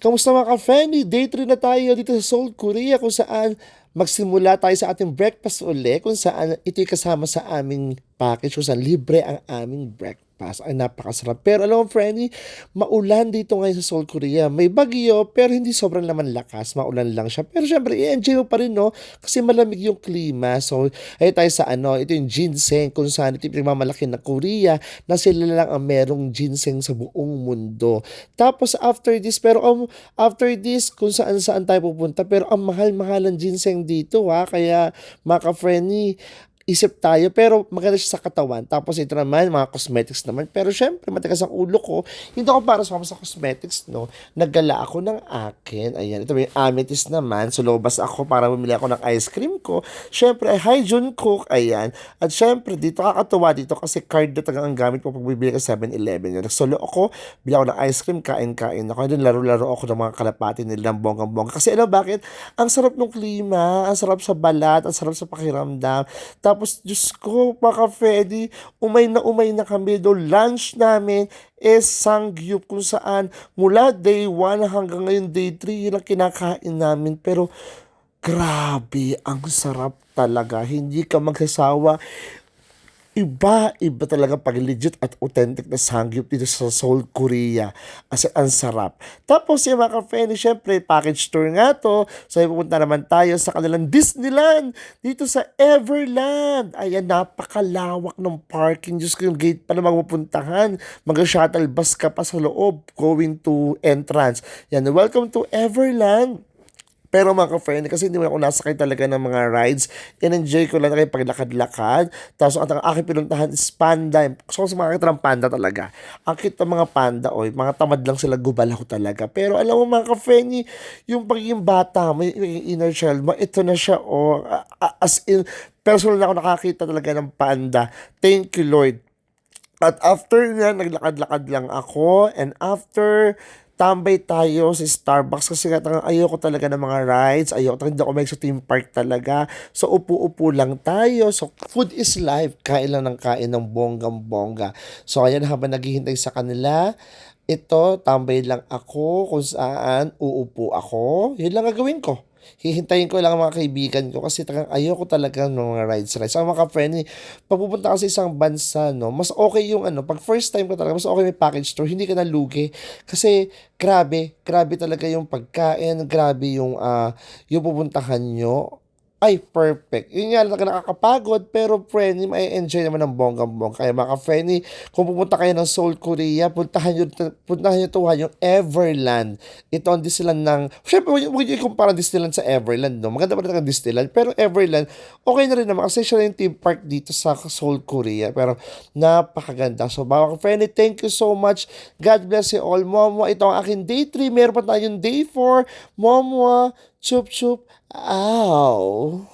Kamusta mga ka-friendly? Day 3 na tayo dito sa Seoul, Korea kung saan magsimula tayo sa ating breakfast uli kung saan ito'y kasama sa aming package kung saan libre ang aming breakfast. Ay napakasarap. Pero alam mo, friendly, maulan dito ngayon sa Seoul, Korea. May bagyo pero hindi sobrang naman lakas. Maulan lang siya. Pero syempre, i-enjoy mo pa rin, no? Kasi malamig yung klima. So, ay tayo sa ano, ito yung ginseng kung saan ito yung pinagmamalaki na Korea na sila lang ang merong ginseng sa buong mundo. Tapos after this, pero um, after this, kung saan saan tayo pupunta, pero ang mahal-mahal ng ginseng dito ha, kaya mga ka-friendly, isip tayo pero maganda siya sa katawan. Tapos ito naman, mga cosmetics naman. Pero syempre, matigas ang ulo ko. Hindi ako para sa cosmetics, no? Naggala ako ng akin. Ayan, ito yung amethyst naman. So, lobas ako para bumili ako ng ice cream ko. Syempre, hi Jun Cook. Ayan. At syempre, dito kakatuwa dito kasi card na tagang ang gamit ko pag bibili ka 7-Eleven. Yun. Nagsolo ako, bili ako ng ice cream, kain-kain ako. Doon laro-laro ako ng mga kalapati nilang bonggang-bongga. Kasi ano, bakit? Ang sarap ng klima, ang sarap sa balat, ang sarap sa pakiramdam. Tapos, tapos, Diyos ko, mga Freddy, umay na umay na kami doon. Lunch namin is sangyup kung saan mula day 1 hanggang ngayon day 3, yun ang kinakain namin. Pero, grabe, ang sarap talaga. Hindi ka magsasawa iba, iba talaga pag legit at authentic na sangyup dito sa Seoul, Korea. As ang sarap. Tapos yung mga ka-friend, syempre, package tour nga to. So, pupunta naman tayo sa kanilang Disneyland dito sa Everland. Ayan, napakalawak ng parking. Diyos ko, yung gate pa naman mapuntahan. Mag-shuttle bus ka pa sa loob going to entrance. Yan, welcome to Everland. Pero mga ka-friend, kasi hindi mo ako nasakay talaga ng mga rides, in-enjoy ko lang kayo paglakad-lakad. Tapos ang aking pinuntahan is panda. So sa mga ng panda talaga. Ang cute ng mga panda, oy, mga tamad lang sila gubalaw talaga. Pero alam mo mga ka-friend, yung pagiging bata, may, may inner child mo, ito na siya, oh, as in, personal na ako nakakita talaga ng panda. Thank you, Lord. At after nga, naglakad-lakad lang ako. And after tambay tayo sa Starbucks kasi nga ayoko talaga ng mga rides, ayoko talaga, hindi ako sa theme park talaga. So, upo-upo lang tayo. So, food is life. Kain lang ng kain ng bonggang-bongga. So, ayan, habang naghihintay sa kanila, ito, tambay lang ako kung saan uupo ako. Yun lang gagawin ko hihintayin ko lang mga kaibigan ko kasi talagang ayoko talaga ng mga rides rides. Ang mga friendly, pag pupunta ka sa isang bansa, no, mas okay yung ano, pag first time ko talaga, mas okay may package tour, hindi ka na lugi. Kasi grabe, grabe talaga yung pagkain, grabe yung uh, yung pupuntahan nyo ay perfect. Yun nga lang nakakapagod pero friendly, may enjoy naman ng bonggang-bong. Kaya mga friendly, kung pupunta kayo ng Seoul, Korea, puntahan nyo, puntahan nyo tuhan yung Everland. Ito ang Disneyland ng, syempre, huwag nyo ikumpara Disneyland sa Everland, no? Maganda pa rin ang Disneyland, pero Everland, okay na rin naman kasi siya yung theme park dito sa Seoul, Korea. Pero napakaganda. So, mga friendly, thank you so much. God bless you all. Momo, ito ang aking day 3. Meron pa tayong day 4. Momo, chup chup. Ow.